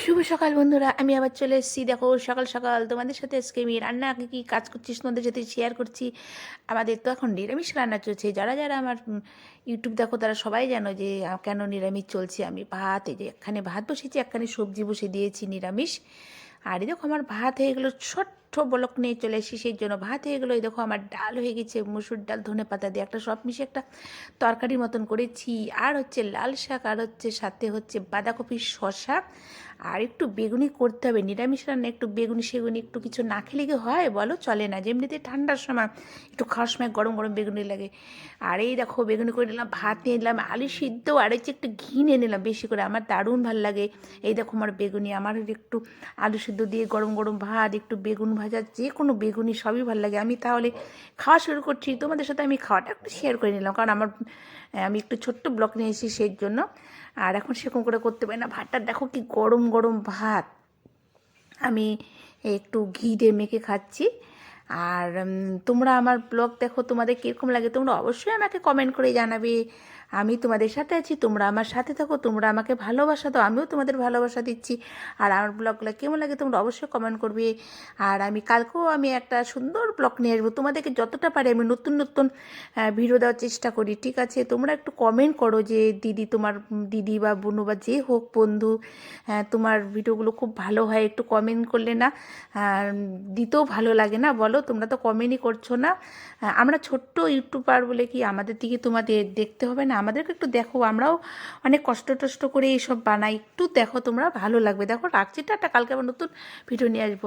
শুভ সকাল, বন্ধুরা। আমি আবার চলে এসেছি। দেখো, সকাল সকাল তোমাদের সাথে আজকে আমি রান্না আগে কী কাজ করছিস, তোমাদের সাথে শেয়ার করছি। আমাদের তো এখন নিরামিষ রান্না চলছে। যারা যারা আমার ইউটিউব দেখো, তারা সবাই জানো যে কেন নিরামিষ চলছে। আমি ভাত, এই যে একখানে ভাত বসেছি, একখানে সবজি বসে দিয়েছি নিরামিষ। আর দেখো, আমার ভাত হয়ে গেলো ছোট্ট বলক নিয়ে চলে এসেছি, সেই জন্য ভাত হয়ে গেলো। এই দেখো আমার ডাল হয়ে গেছে, মুসুর ডাল, ধনে পাতা দিয়ে একটা সব মিশে একটা তরকারির মতন করেছি। আর হচ্ছে লাল শাক, আর হচ্ছে সাথে হচ্ছে বাঁধাকপির শশা আর একটু বেগুনি করতে হবে। নিরামিষ রান্না একটু বেগুনি সেগুনি একটু কিছু না খেলে কি হয় বলো? চলে না যেমনিতে ঠান্ডার সময় একটু খাওয়ার সময় গরম গরম বেগুনি লাগে। আর এই দেখো বেগুনি করে নিলাম, ভাত নিয়ে নিলাম, আলু সিদ্ধ, আর হচ্ছে একটু ঘি নিয়ে নিলাম বেশি করে, আমার দারুণ ভালো লাগে। এই দেখো আমার বেগুনি, আমার একটু আলু সিদ্ধ দিয়ে গরম গরম ভাত, একটু বেগুন ভাজা যে কোনো বেগুনি সবই ভালো লাগে। আমি তাহলে খাওয়া শুরু করছি। তোমাদের সাথে আমি খাওয়াটা একটু শেয়ার করে নিলাম। কারণ আমার আমি একটু ছোট্ট ব্লক নিয়েছি সেই জন্য আর এখন সেরকম করে করতে পারি না। ভাতটা দেখো কি গরম গরম ভাত। আমি একটু ঘি দিয়ে মেখে খাচ্ছি। আর তোমরা আমার ব্লগ দেখো, তোমাদের কীরকম লাগে তোমরা অবশ্যই আমাকে কমেন্ট করে জানাবে। আমি তোমাদের সাথে আছি, তোমরা আমার সাথে থাকো, তোমরা আমাকে ভালোবাসা দাও, আমিও তোমাদের ভালোবাসা দিচ্ছি। আর আমার ব্লগগুলো কেমন লাগে তোমরা অবশ্যই কমেন্ট করবে। আর আমি কালকেও আমি একটা সুন্দর ব্লগ নিয়ে আসব। তোমাদেরকে যতটা পারি আমি নতুন নতুন ভিডিও দেওয়ার চেষ্টা করি, ঠিক আছে? তোমরা একটু কমেন্ট করো যে, দিদি তোমার, দিদি বা বোনু বা যে হোক বন্ধু তোমার ভিডিওগুলো খুব ভালো হয়, একটু কমেন্ট করলে না দিতেও ভালো লাগে না, বলো? তোমরা তো কমেন্টই করছ না। আমরা ছোট্ট ইউটিউবার বলে কি আমাদের দিকে তোমাদের দেখতে হবে না? আমাদেরকে একটু দেখো, আমরাও অনেক কষ্ট টষ্ট করে এইসব বানাই। একটু দেখো তোমরা, ভালো লাগবে। দেখো, রাখছি, টাটা, কালকে আবার নতুন ভিডিও নিয়ে আসব।